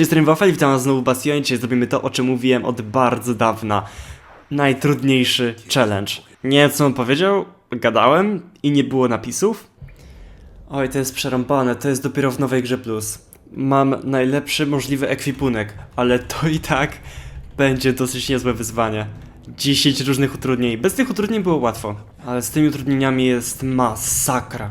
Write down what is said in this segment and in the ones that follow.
Cześć, jestem Wafel, witam was znowu w Bastionie. Dzisiaj zrobimy to, o czym mówiłem od bardzo dawna. Najtrudniejszy challenge. Nie wiem, co on powiedział, gadałem i nie było napisów. Oj, to jest przerąbane, to jest dopiero w nowej grze plus. Mam najlepszy możliwy ekwipunek, ale to i tak będzie dosyć niezłe wyzwanie. 10 różnych utrudnień. Bez tych utrudnień było łatwo, ale z tymi utrudnieniami jest masakra.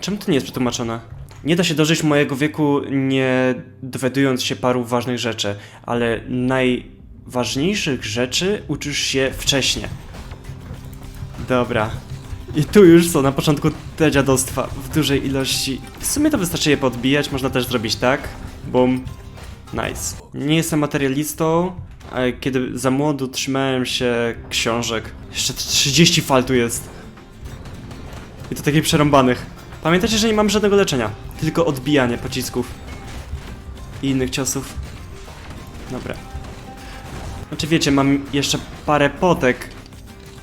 Czemu to nie jest przetłumaczone? Nie da się dożyć mojego wieku nie dowiadując się paru ważnych rzeczy, ale najważniejszych rzeczy uczysz się wcześniej. Dobra. I tu już są na początku te dziadostwa w dużej ilości. W sumie to wystarczy je podbijać, można też zrobić tak. Bum. Nice. Nie jestem materialistą, ale kiedy za młodu trzymałem się książek. Jeszcze 30 fal tu jest. I to takich przerąbanych. Pamiętajcie, że nie mam żadnego leczenia. Tylko odbijanie pocisków. I innych ciosów. Dobra. Znaczy wiecie, mam jeszcze parę potek.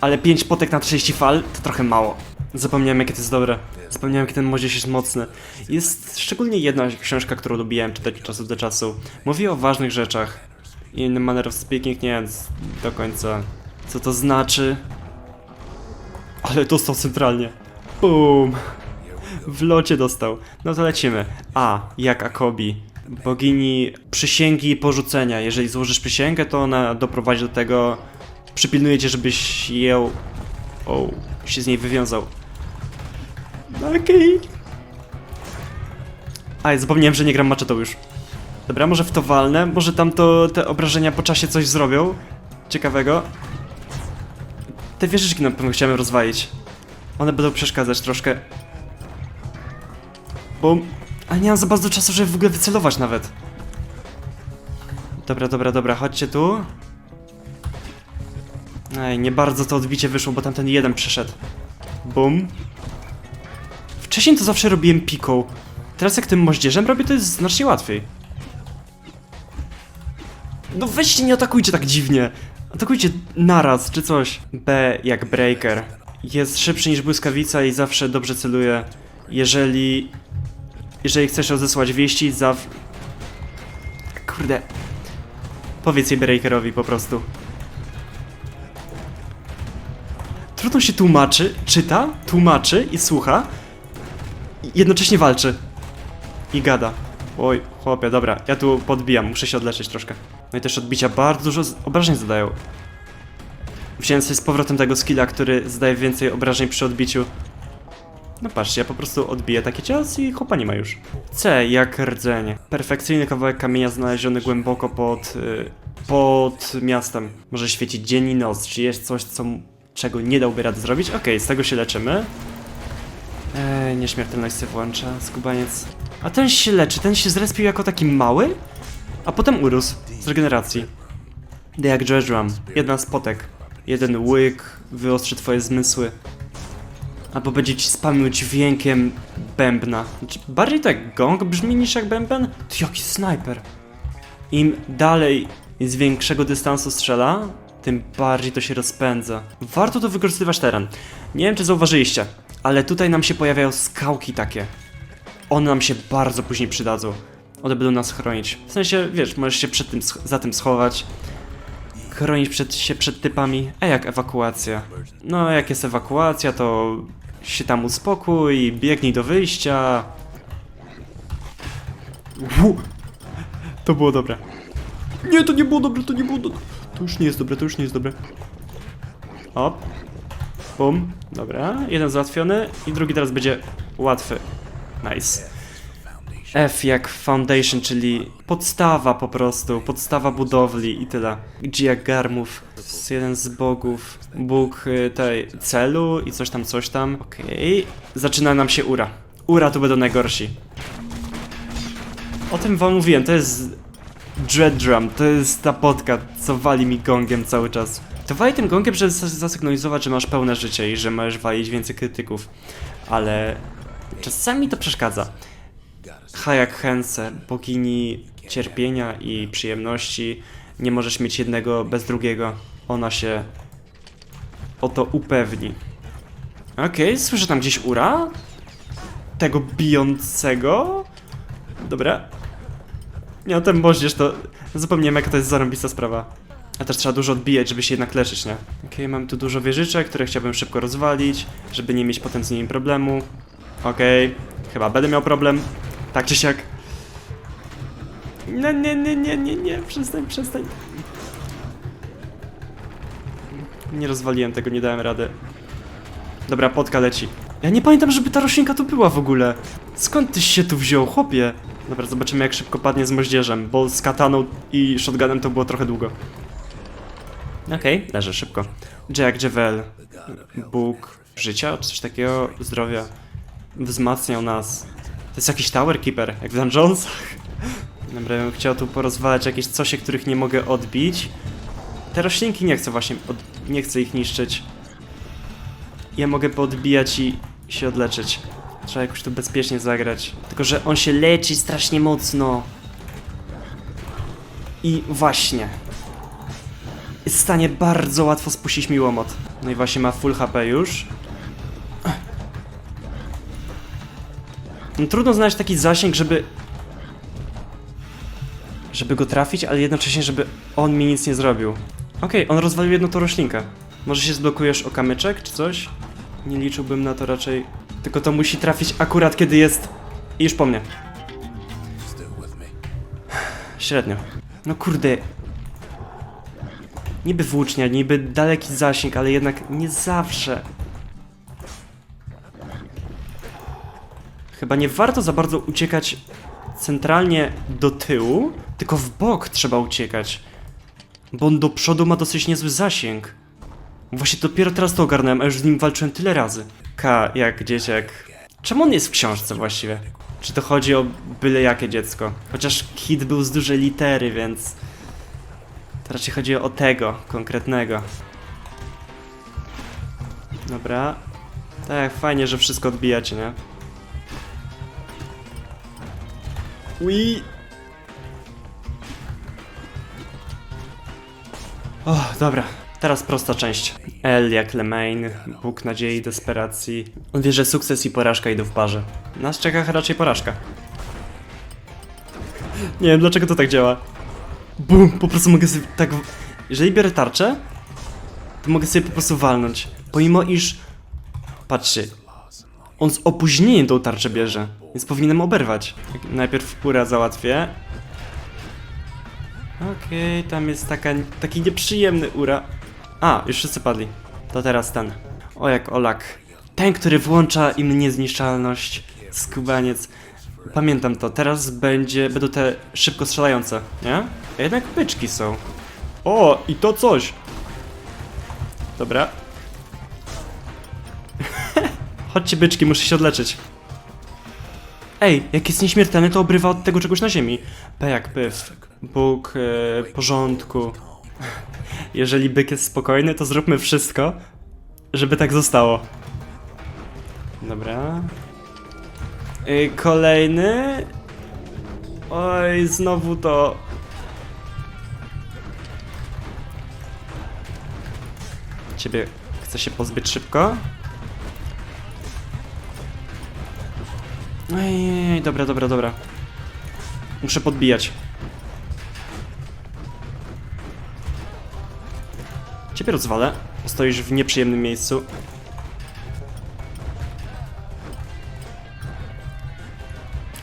Ale 5 potek na 30 fal to trochę mało. Zapomniałem jakie to jest dobre. Zapomniałem jaki ten moździerz jest mocny. Jest szczególnie jedna książka, którą lubiłem czytać od czasu do czasu. Mówi o ważnych rzeczach. In manner of speaking nie do końca co to znaczy. Ale dostał centralnie. Boom. W locie dostał. No to lecimy. A, jak Akobi. Bogini przysięgi i porzucenia. Jeżeli złożysz przysięgę, to ona doprowadzi do tego. Przypilnuje cię, żebyś ją. O, się z niej wywiązał. Okej. A, ja zapomniałem, że nie gram maczetą już. Dobra, może w to walnę. Może tam to te obrażenia po czasie coś zrobią. Ciekawego. Te wieżyczki na pewno chciałem rozwalić. One będą przeszkadzać troszkę. Bum. Ale nie mam za bardzo czasu, żeby w ogóle wycelować nawet. Dobra, dobra, dobra, chodźcie tu. Ej, nie bardzo to odbicie wyszło, bo tamten jeden przyszedł. Bum. Wcześniej to zawsze robiłem piką. Teraz jak tym moździerzem robię, to jest znacznie łatwiej. No weźcie, nie atakujcie tak dziwnie. Atakujcie naraz, czy coś. B jak breaker. Jest szybszy niż błyskawica i zawsze dobrze celuje. Jeżeli... Jeżeli chcesz rozesłać wieści, zaw... Kurde. Powiedz jej breakerowi po prostu. Trudno się tłumaczy, czyta, tłumaczy i słucha. I jednocześnie walczy. I gada. Oj, chłopie, dobra, ja tu podbijam, muszę się odleczyć troszkę. No i też odbicia bardzo dużo obrażeń zadają. Wziąłem sobie z powrotem tego skilla, który zdaje więcej obrażeń przy odbiciu. No patrzcie, ja po prostu odbiję taki cios i chłopa nie ma już. C jak rdzenie. Perfekcyjny kawałek kamienia znaleziony głęboko pod... Y, pod miastem. Może świecić dzień i noc. Czy jest coś, co, czego nie dałby rady zrobić? Okej, z tego się leczymy. Eee, nieśmiertelność się włącza, skubaniec. A ten się leczy, ten się zrespił jako taki mały, a potem urósł z regeneracji. The jak Jeżram, jedna z potek. Jeden łyk wyostrzy twoje zmysły. Albo będzie ci spamił dźwiękiem bębna. Znaczy, bardziej tak gong brzmi niż jak bęben? To jaki snajper. Im dalej z większego dystansu strzela, tym bardziej to się rozpędza. Warto to wykorzystywać teren. Nie wiem, czy zauważyliście, ale tutaj nam się pojawiają skałki takie. One nam się bardzo później przydadzą. One będą nas chronić. W sensie, wiesz, możesz się przed tym, za tym schować. Chronić przed, się przed typami. A jak ewakuacja? No, jak jest ewakuacja, to się tam uspokój, biegnij do wyjścia. To było dobre. Nie, to nie było dobre, to nie było dobre. To już nie jest dobre, to już nie jest dobre. Op. Bum. Dobra, jeden załatwiony i drugi teraz będzie łatwy. Nice. F jak foundation, czyli podstawa po prostu, podstawa budowli i tyle. G jak Garmów, jeden z bogów, bóg y, tej celu i coś tam, coś tam. Okej, zaczyna nam się Ura. Ura tu będą najgorsi. O tym wam mówiłem, to jest Dread Drum, to jest ta podka, co wali mi gongiem cały czas. To wali tym gongiem, żeby zas- zasygnalizować, że masz pełne życie i że możesz walić więcej krytyków. Ale czasami to przeszkadza. H jak Hense, bogini cierpienia i przyjemności. Nie możesz mieć jednego bez drugiego. Ona się o to upewni. Okej, słyszę tam gdzieś ura? Tego bijącego? Dobra. Nie, no ten moździerz to... Zapomniałem jaka to jest zarąbista sprawa. A też trzeba dużo odbijać, żeby się jednak leczyć, nie? Okej, mam tu dużo wieżyczek, które chciałbym szybko rozwalić, żeby nie mieć potem z nimi problemu. Okej, chyba będę miał problem. Tak czy siak. Nie, nie, nie, nie, nie, nie, przestań, przestań. Nie rozwaliłem tego, nie dałem rady. Dobra, potka leci. Ja nie pamiętam, żeby ta roślinka tu była w ogóle. Skąd tyś się tu wziął, chłopie? Dobra, zobaczymy jak szybko padnie z moździerzem, bo z kataną i shotgunem to było trochę długo. Okej, leży szybko. Jack Javel, Bóg życia, czy coś takiego, zdrowia, wzmacniał nas. To jest jakiś Tower Keeper, jak w Dungeonsach. Dobra, ja bym chciał tu porozwalać jakieś cosie, których nie mogę odbić. Te roślinki nie chcę właśnie, od... nie chcę ich niszczyć. Ja mogę podbijać i się odleczyć. Trzeba jakoś tu bezpiecznie zagrać. Tylko, że on się leczy strasznie mocno. I właśnie. Jest w stanie bardzo łatwo spuścić mi łomot. No i właśnie ma full HP już. No, trudno znaleźć taki zasięg, żeby... Żeby go trafić, ale jednocześnie, żeby on mi nic nie zrobił. Okej, on rozwalił jedną tą roślinkę. Może się zblokujesz o kamyczek, czy coś? Nie liczyłbym na to raczej. Tylko to musi trafić akurat, kiedy jest... I już po mnie. Średnio. No kurde. Niby włócznia, niby daleki zasięg, ale jednak nie zawsze. Chyba nie warto za bardzo uciekać centralnie do tyłu, tylko w bok trzeba uciekać. Bo on do przodu ma dosyć niezły zasięg. Właśnie dopiero teraz to ogarnąłem, a już z nim walczyłem tyle razy. K jak dzieciak. Czemu on jest w książce właściwie? Czy to chodzi o byle jakie dziecko? Chociaż Kid był z dużej litery, więc... To raczej chodzi o tego, konkretnego. Dobra. Tak, fajnie, że wszystko odbijacie, nie? Ui. O, dobra. Teraz prosta część. L jak Lemaine, Bóg nadziei desperacji. On wie, że sukces i porażka idą w parze. Nas czeka raczej porażka. Nie wiem dlaczego to tak działa. Bum, po prostu mogę sobie tak... Jeżeli biorę tarczę, to mogę sobie po prostu walnąć. Pomimo iż... Patrzcie. On z opóźnieniem tą tarczę bierze, więc powinienem oberwać. Najpierw ura załatwię. Okej, tam jest taka, taki nieprzyjemny ura. A, już wszyscy padli. To teraz ten. O jak Olak. Ten, który włącza im niezniszczalność. Skubaniec. Pamiętam to. Teraz będzie, będą te szybko strzelające, nie? A jednak byczki są. O, i to coś. Dobra. Chodźcie byczki, muszę się odleczyć. Ej, jak jest nieśmiertelny, to obrywa od tego czegoś na ziemi. P jak pyw. Bóg e, porządku. Jeżeli byk jest spokojny, to zróbmy wszystko, żeby tak zostało. Dobra. Y, kolejny. Oj, znowu to. Ciebie chcę się pozbyć szybko. Ej, dobra, dobra, dobra. Muszę podbijać. Ciebie rozwalę. Stoisz w nieprzyjemnym miejscu.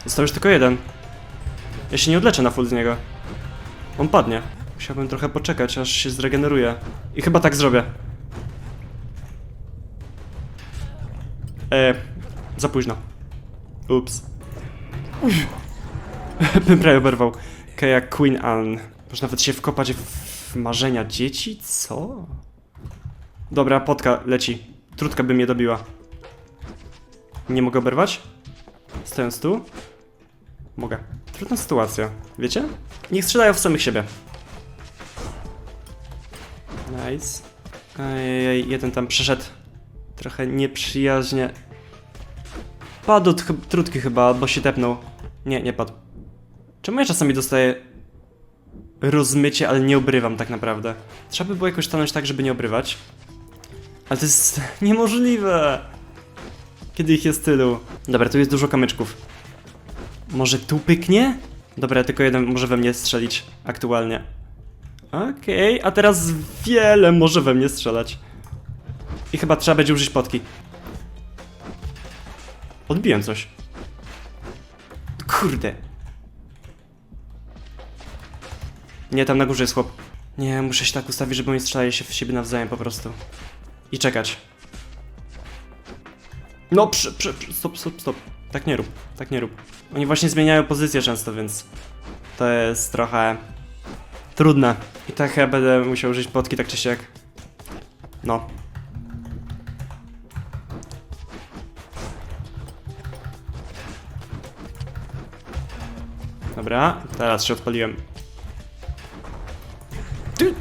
Został już tylko jeden. Ja się nie odleczę na full z niego. On padnie. Musiałbym trochę poczekać, aż się zregeneruje. I chyba tak zrobię. E, za późno. Ups. Bym prawie oberwał. Okej, jak Queen Anne. Można nawet się wkopać w marzenia dzieci? Co? Dobra, potka leci. Trutka by mnie dobiła. Nie mogę oberwać? Stojąc tu? Mogę. Trudna sytuacja. Wiecie? Niech strzelają w samych siebie. Nice. Ej, jeden tam przeszedł. Trochę nieprzyjaźnie. Padł chy- trutki chyba, albo się tepnął. Nie, nie padł. Czemu ja czasami dostaję rozmycie, ale nie obrywam tak naprawdę? Trzeba by było jakoś stanąć tak, żeby nie obrywać. Ale to jest niemożliwe! Kiedy ich jest tylu. Dobra, tu jest dużo kamyczków. Może tu pyknie? Dobra, tylko jeden może we mnie strzelić aktualnie. Okej, a teraz wiele może we mnie strzelać. I chyba trzeba będzie użyć potki. Odbiłem coś. Kurde. Nie, tam na górze jest chłop. Nie, muszę się tak ustawić, żeby oni strzelali się w siebie nawzajem po prostu. I czekać. No, przy, przy, przy, stop, stop, stop. Tak nie rób, tak nie rób. Oni właśnie zmieniają pozycję często, więc to jest trochę trudne. I tak chyba będę musiał użyć potki tak czy siak. No. Dobra, teraz się odpaliłem. Ty...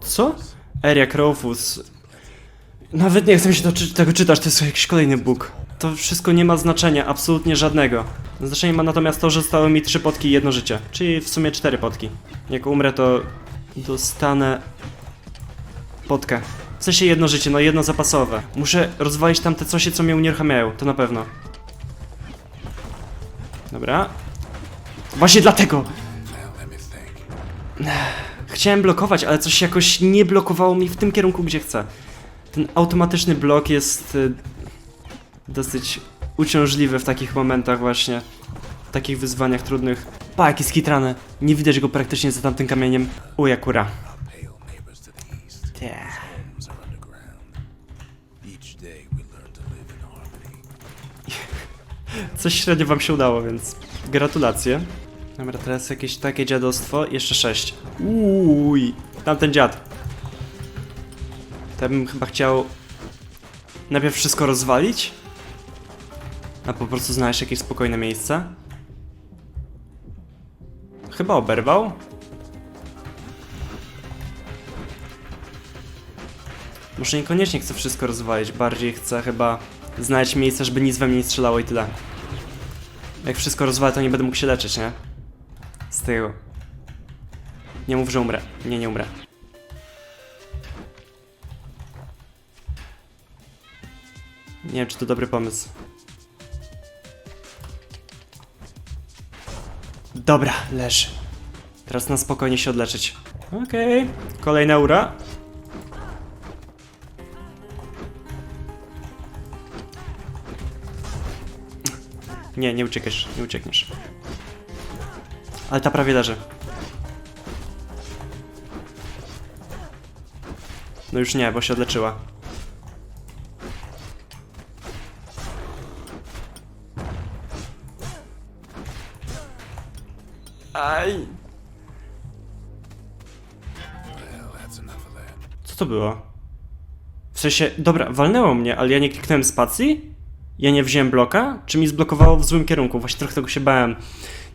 Co? Area Crowfus. Nawet nie chcę się to, czy- tego czytać, to jest jakiś kolejny bóg. To wszystko nie ma znaczenia, absolutnie żadnego. Znaczenie ma natomiast to, że zostały mi trzy potki i jedno życie. Czyli w sumie cztery potki. Jak umrę, to dostanę potkę. W sensie jedno życie, no jedno zapasowe. Muszę rozwalić tamte coś, co mnie unieruchamiają, to na pewno. Dobra. Właśnie dlatego! Chciałem blokować, ale coś jakoś nie blokowało mi w tym kierunku, gdzie chcę. Ten automatyczny blok jest y, dosyć uciążliwy w takich momentach właśnie. W takich wyzwaniach trudnych. Pa, jaki skitrany. Nie widać go praktycznie za tamtym kamieniem. Uj, akura. Pale neighbors to the east. Yeah. Homes are underground. Each day we learn to live in harmony. Coś średnio wam się udało, więc gratulacje. Dobra, teraz jakieś takie dziadostwo. Jeszcze sześć. Uj, tamten dziad. To ja bym chyba chciał najpierw wszystko rozwalić, a po prostu znaleźć jakieś spokojne miejsce. Chyba oberwał. Może niekoniecznie chcę wszystko rozwalić, bardziej chcę chyba znaleźć miejsce, żeby nic we mnie nie strzelało i tyle. Jak wszystko rozwalę, to nie będę mógł się leczyć, nie? Tego. Nie mów, że umrę. Nie, nie umrę. Nie wiem, czy to dobry pomysł. Dobra, leży. Teraz na spokojnie się odleczyć. Okej, kolejna ura. Nie, nie uciekniesz, nie uciekniesz. Ale ta prawie leży. No już nie, bo się odleczyła. Aj. Co to było? W sensie, dobra, walnęło mnie, ale ja nie kliknąłem spacji? Ja nie wziąłem bloka? Czy mi zblokowało w złym kierunku? Właśnie trochę tego się bałem.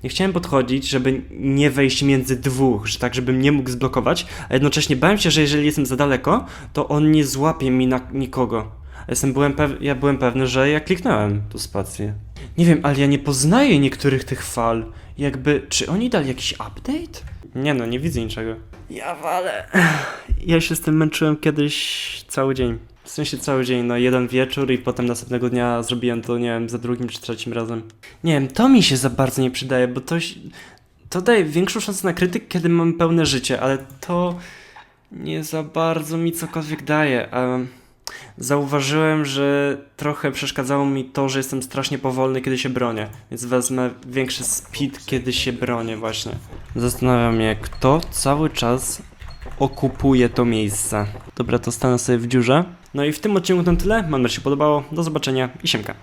Nie chciałem podchodzić, żeby nie wejść między dwóch, że tak, żebym nie mógł zblokować, a jednocześnie bałem się, że jeżeli jestem za daleko, to on nie złapie mi na nikogo. Jestem, byłem ja byłem pewny, że ja kliknąłem tu spację. Nie wiem, ale ja nie poznaję niektórych tych fal. Jakby, czy oni dali jakiś update? Nie no, nie widzę niczego. Ja walę. Ja się z tym męczyłem kiedyś cały dzień. W sensie cały dzień, no jeden wieczór i potem następnego dnia zrobiłem to, nie wiem, za drugim czy trzecim razem. Nie wiem, to mi się za bardzo nie przydaje, bo to, się- to daje większą szansę na krytyk, kiedy mam pełne życie, ale to nie za bardzo mi cokolwiek daje. Zauważyłem, że trochę przeszkadzało mi to, że jestem strasznie powolny, kiedy się bronię, więc wezmę większy speed, kiedy się bronię właśnie. Zastanawiam mnie, kto cały czas okupuje to miejsce. Dobra, to stanę sobie w dziurze. No i w tym odcinku to tyle. Mam nadzieję, że się podobało. Do zobaczenia i siemka.